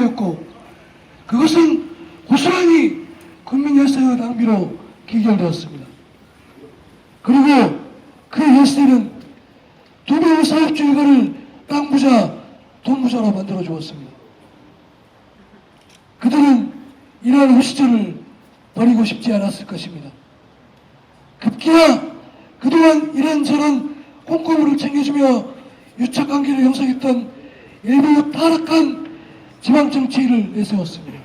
불가하였고 그것은 고스란히 국민 열세의 낭비로 기결되었습니다. 그리고 그 열세는 두 명의 사업주의가를 땅 부자, 돈 부자로 만들어 주었습니다. 그들은 이러한 후시절을 버리고 싶지 않았을 것입니다. 급기야 그동안 이런저런 꼼꼼을 챙겨주며 유착관계를 형성했던 일부 타락한 지방정치를 내세웠습니다.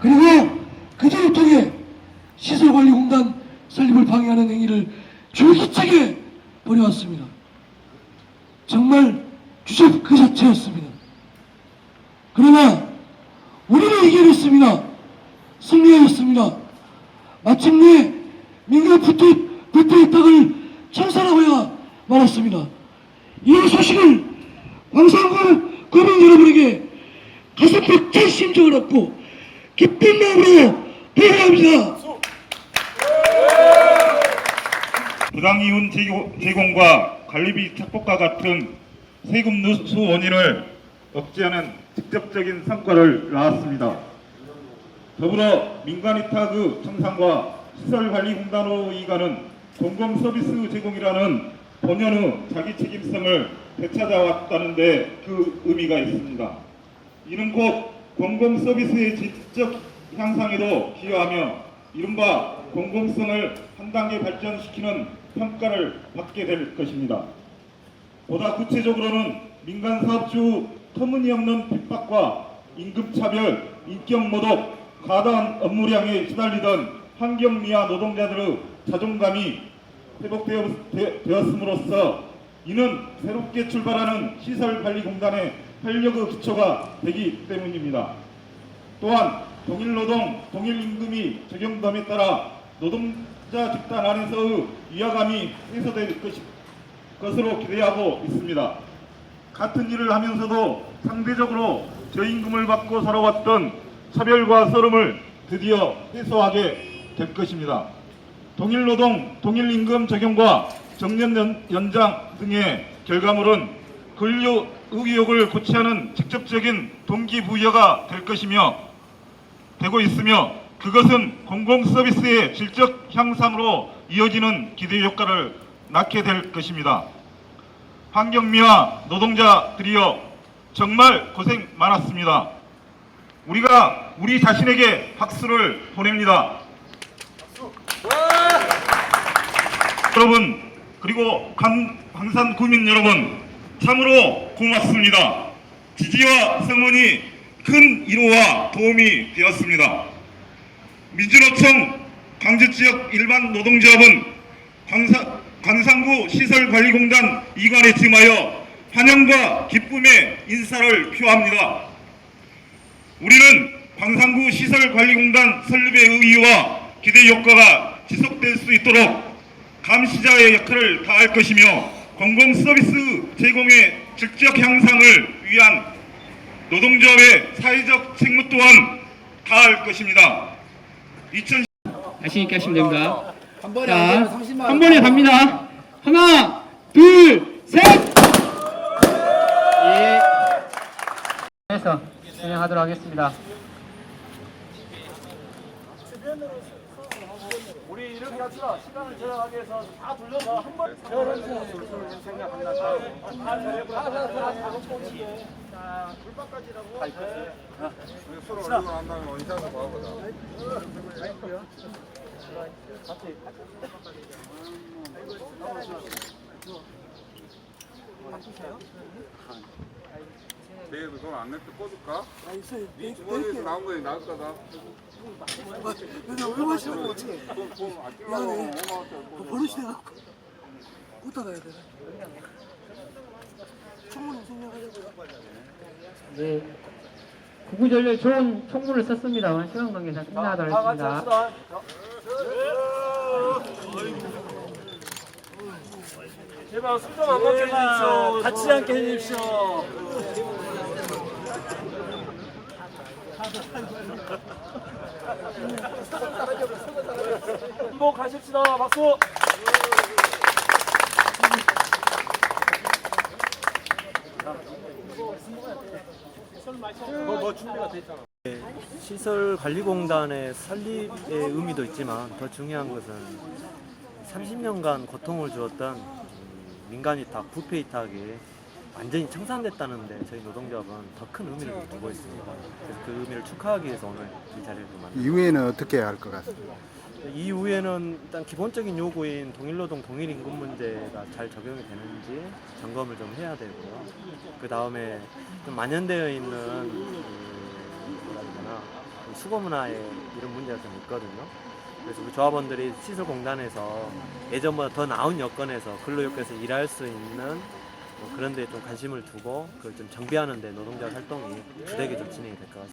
그리고 그들을 통해 시설관리공단 설립을 방해하는 행위를 줄기차게 벌여왔습니다. 정말 주접 그 자체였습니다. 그러나 우리는 이겨냈습니다. 승리하였습니다. 마침내 민간 부패, 부패의 땅을 청산하고야 말았습니다. 이 소식을 광산구 구민 여러분에게 벅찬 심정을 얻고 기쁜 마음으로 보고합니다. 부당이윤 제공과 관리비 착복과 같은 세금 누수 원인을 억제하는 직접적인 성과를 낳았습니다. 더불어 민간위탁의 청산과 시설관리공단으로 이가는 공공서비스 제공이라는 본연의 자기 책임성을 되찾아왔다는데 그 의미가 있습니다. 이는 곧 공공서비스의 질적 향상에도 기여하며 이른바 공공성을 한 단계 발전시키는 평가를 받게 될 것입니다. 보다 구체적으로는 민간 사업주 터무니없는 핍박과 임금차별, 인격모독, 과다한 업무량에 시달리던 환경 미화 노동자들의 자존감이 회복되었음으로써 이는 새롭게 출발하는 시설관리공단의 활력의 기초가 되기 때문입니다. 또한 동일노동, 동일임금이 적용됨에 따라 노동자 집단 안에서의 위화감이 해소될 것이, 것으로 기대하고 있습니다. 같은 일을 하면서도 상대적으로 저임금을 받고 살아왔던 차별과 서름을 드디어 해소하게 될 것입니다. 동일노동, 동일임금 적용과 정년 연- 연장 등의 결과물은 근로 의욕을 고취하는 직접적인 동기부여가 될 것이며 되고 있으며 그것은 공공서비스의 질적 향상으로 이어지는 기대 효과를 낳게 될 것입니다. 환경미화 노동자들이여 정말 고생 많았습니다. 우리가 우리 자신에게 박수를 보냅니다. 여러분 그리고 광, 광산 구민 여러분 참으로 고맙습니다. 지지와 성원이 큰 위로와 도움이 되었습니다. 민주노총 광주지역 일반 노동조합은 광사, 광산구 시설관리공단 이관에 팀하여 환영과 기쁨의 인사를 표합니다. 우리는 광산구 시설관리공단 설립의 의의와 기대 효과가 지속될 수 있도록 감시자의 역할을 다할 것이며 공공 서비스 제공의 질적 향상을 위한 노동조합의 사회적 책무 또한 다할 것입니다. 2000 자신 있게 하시면 됩니다. 한 번에 자, 안 되면 30만 한 번에 갑니다. 하나, 둘, 셋! 예. 해서 진행하도록 하겠습니다. 우리 이렇게 합시다. 시간을 절약하기 위해서 다 돌려서 한 번. 저런 수술 생각한다. 다다 작업 꼬치. 자, 불박까지라고. 서로 얼굴 안 나면 어디서 봐보자. 내일도 돈안 냈을 꽂을까? 네 주머니에서 나온 거에 나을 거다. 왜 마시는 거 어떻게 돈, 돈 아끼려고 5만 원짜리 꽂을 버릇이 돼갖고 어디다 놔야 되나 청문회 생략하자고요 네. 구구절절 좋은 총무를 썼습니다만 시간 관계상 끝나도록 하겠습니다. 제발 숨좀 안 먹게 해주십시오. 다치지 않게 해주십시오. 행복하십시다. 박수. 설마 시설관리공단의 설립의 의미도 있지만 더 중요한 것은 30년간 고통을 주었던 음, 민간위탁, 부패위탁이 완전히 청산됐다는데 저희 노동조합은 더 큰 의미를 두고 있습니다. 그래서 그 의미를 축하하기 위해서 오늘 이 자리를 좀 만났습니다. 이후에는 어떻게 할것 같습니다. 이후에는 일단 기본적인 요구인 동일노동 동일임금 문제가 잘 적용이 되는지 점검을 좀 해야 되고요. 그 다음에 좀 만연되어 있는 그 뭐라 해야 되나 이 수거 문화에 이런 문제가 좀 있거든요. 그래서 우리 조합원들이 시설공단에서 예전보다 더 나은 여건에서 근로요건에서 일할 수 있는 뭐 그런 데좀 관심을 두고 그걸 좀 정비하는 데 노동자 활동이 주되게 좀 진행이 될 것 같습니다.